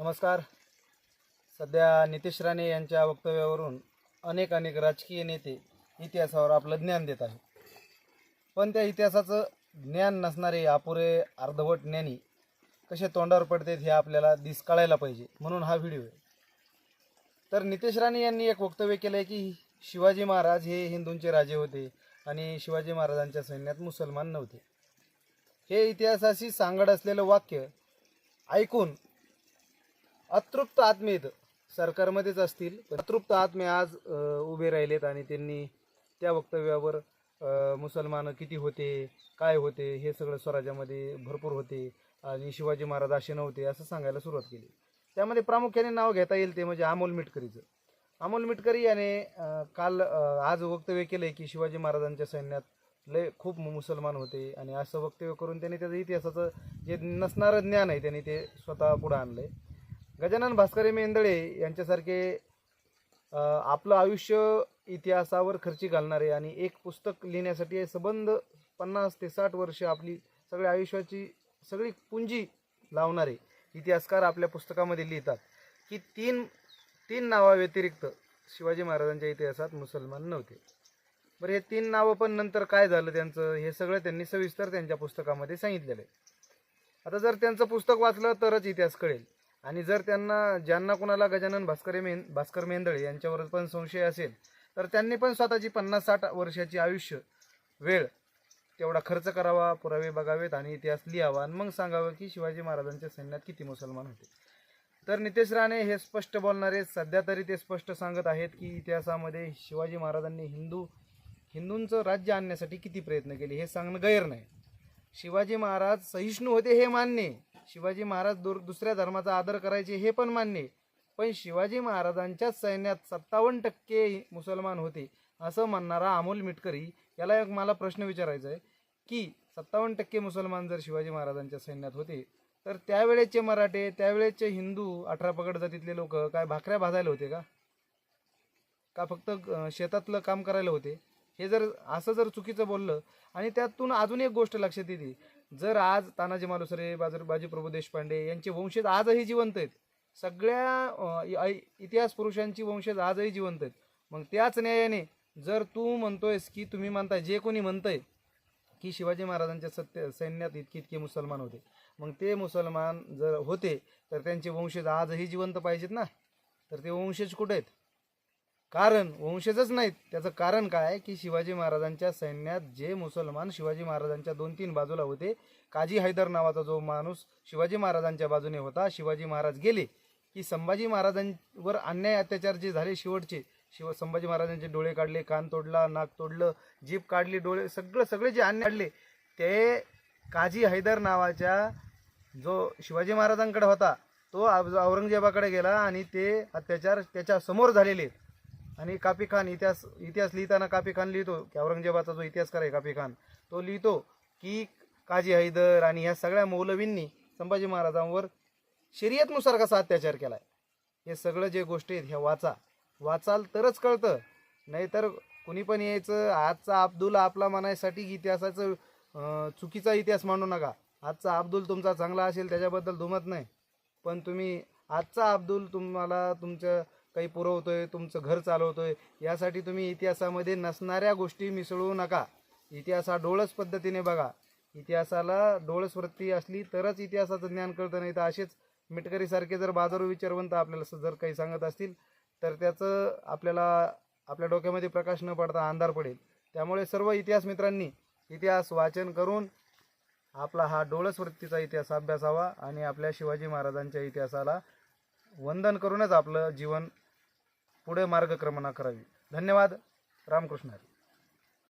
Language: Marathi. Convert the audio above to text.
नमस्कार. सध्या नितेश राणे यांच्या वक्तव्यावरून अनेक अनेक राजकीय नेते इतिहासावर आपलं ज्ञान देत आहेत. पण त्या इतिहासाचं ज्ञान नसणारे अपुरे अर्धवट ज्ञानी कसे तोंडावर पडतात हे आपल्याला दिस कळायला पाहिजे म्हणून हा व्हिडिओ आहे. तर नितेश राणे यांनी एक वक्तव्य केलं आहे की शिवाजी महाराज हे हिंदूंचे राजे होते आणि शिवाजी महाराजांच्या सैन्यात मुसलमान नव्हते. हे इतिहासाशी सांगड असलेलं वाक्य ऐकून अतृप्त आत्मेत सरकारमध्येच असतील अतृप्त आत्मे आज उभे राहिलेत आणि त्यांनी त्या वक्तव्यावर मुसलमान किती होते काय होते हे सगळं स्वराज्यामध्ये भरपूर होते आणि शिवाजी महाराज असे नव्हते असं सांगायला सुरुवात केली. त्यामध्ये प्रामुख्याने नाव घेता येईल ते म्हणजे अमोल मिटकरीचं. अमोल मिटकरी याने काल आज वक्तव्य केलंय की शिवाजी महाराजांच्या सैन्यात लय खूप मुसलमान होते आणि असं वक्तव्य करून त्यांनी त्याचं इतिहासाचं जे नसणारं ज्ञान आहे त्यांनी ते स्वतः पुढं आणलं आहे गजानन भास्करे मेंदळे यांच्यासारखे आपलं आयुष्य इतिहासावर खर्ची घालणारे आणि एक पुस्तक लिहिण्यासाठी सबंध पन्नास ते साठ वर्ष आपली सगळ्या आयुष्याची सगळी पुंजी लावणारे इतिहासकार आपल्या पुस्तकामध्ये लिहितात. की तीन तीन नावाव्यतिरिक्त शिवाजी महाराजांच्या इतिहासात मुसलमान नव्हते. बरं हे तीन नावं पण नंतर काय झालं त्यांचं हे सगळं त्यांनी सविस्तर त्यांच्या पुस्तकामध्ये सांगितलेलं आहे. आता जर त्यांचं पुस्तक वाचलं तरच इतिहास कळेल. आणि जर त्यांना ज्यांना कोणाला गजानन भास्करे मेन भास्कर मेंदळे यांच्यावर पण संशय असेल तर त्यांनी पण स्वतःची पन्नास साठ वर्षाची आयुष्य वेळ तेवढा खर्च करावा पुरावे बघावेत आणि इतिहास लिहावा. आणि मग सांगावं की शिवाजी महाराजांच्या सैन्यात किती मुसलमान होते. तर नितेश राणे हे स्पष्ट बोलणारे सध्या तरी ते स्पष्ट सांगत आहेत की इतिहासामध्ये शिवाजी महाराजांनी हिंदू हिंदूंचं राज्य आणण्यासाठी किती प्रयत्न केले हे सांगणं गैर नाही. शिवाजी महाराज सहिष्णू होते हे मान्य शिवाजी महाराज दुसऱ्या धर्माचा आदर करायचे हे पण मान्य पण शिवाजी महाराजांच्याच सैन्यात सत्तावन्न टक्के मुसलमान होते असं म्हणणारा अमोल मिटकरी याला एक मला प्रश्न विचारायचा आहे की सत्तावन्न टक्के मुसलमान जर शिवाजी महाराजांच्या सैन्यात होते तर त्यावेळेचे मराठे त्यावेळेचे हिंदू अठरा पगड जातीतले लोक काय भाकऱ्या भाजायला होते का? का फक्त शेतातलं काम करायला होते? हे जर असं जर चुकीचं बोललं आणि त्यातून अजून एक गोष्ट लक्षात येते जर आज तानाजी मालुसरे बाजू बाजीप्रभू देशपांडे यांचे वंशज आजही जिवंत आहेत सगळ्या इतिहास पुरुषांची वंशज आजही जिवंत आहेत मग त्याच न्यायाने जर तू म्हणतोयस की तुम्ही म्हणताय जे कोणी म्हणतंय की शिवाजी महाराजांच्या सत्य सैन्यात इतके इतके मुसलमान होते मग ते मुसलमान जर होते तर त्यांचे वंशज आजही जिवंत पाहिजेत ना? तर ते वंशज कुठे आहेत? कारण वंशजच नाहीत. त्याचं कारण काय की शिवाजी महाराजांच्या सैन्यात जे मुसलमान शिवाजी महाराजांच्या दोन तीन बाजूला होते काजी हैदर नावाचा जो माणूस शिवाजी महाराजांच्या बाजूने होता शिवाजी महाराज गेले की संभाजी महाराजांवर अन्याय अत्याचार जे झाले शेवटचे शिव संभाजी महाराजांचे डोळे काढले कान तोडला नाक तोडलं जीभ काढली डोळे सगळं सगळे जे अन्याय काढले ते काजी हैदर नावाच्या जो शिवाजी महाराजांकडे होता तो औरंगजेबाकडे गेला आणि ते अत्याचार त्याच्यासमोर झालेले. आहेत आणि कापी खान इतिहास इतिहास लिहिताना कापी खान लिहितो. की औरंगजेबाचा जो इतिहासकार आहे कापी खान तो लिहितो की काजी हैदर आणि ह्या सगळ्या मौलवींनी संभाजी महाराजांवर शर्यतनुसार कसा अत्याचार केलाय? हे सगळं जे गोष्टी आहेत ह्या वाचा. वाचाल तरच कळतं. नाहीतर कुणी पण यायचं आजचा अब्दुल आपला म्हणायसाठी इतिहासाचं चुकीचा इतिहास मांडू नका. आजचा अब्दुल तुमचा चांगला असेल त्याच्याबद्दल दुमत नाही. पण तुम्ही आजचा अब्दुल तुम्हाला तुमच्या काही पुरवतोय तुमचं घर चालवतोय यासाठी तुम्ही इतिहासामध्ये नसणाऱ्या गोष्टी मिसळू नका. इतिहास हा डोळस पद्धतीने बघा. इतिहासाला डोळस वृत्ती असली तरच इतिहासाचं ज्ञान कळतं नाही तर असेच मिटकरीसारखे जर बाजारू विचारवंत आपल्याला जर काही सांगत असतील तर त्याचं आपल्याला आपल्या डोक्यामध्ये प्रकाश न पडता अंधार पडेल. त्यामुळे सर्व इतिहास मित्रांनी इतिहास वाचन करून आपला हा डोळस वृत्तीचा इतिहास अभ्यासावा आणि आपल्या शिवाजी महाराजांच्या इतिहासाला वंदन करूनच आपलं जीवन पुढे मार्गक्रमणा करावी धन्यवाद रामकृष्ण हरी.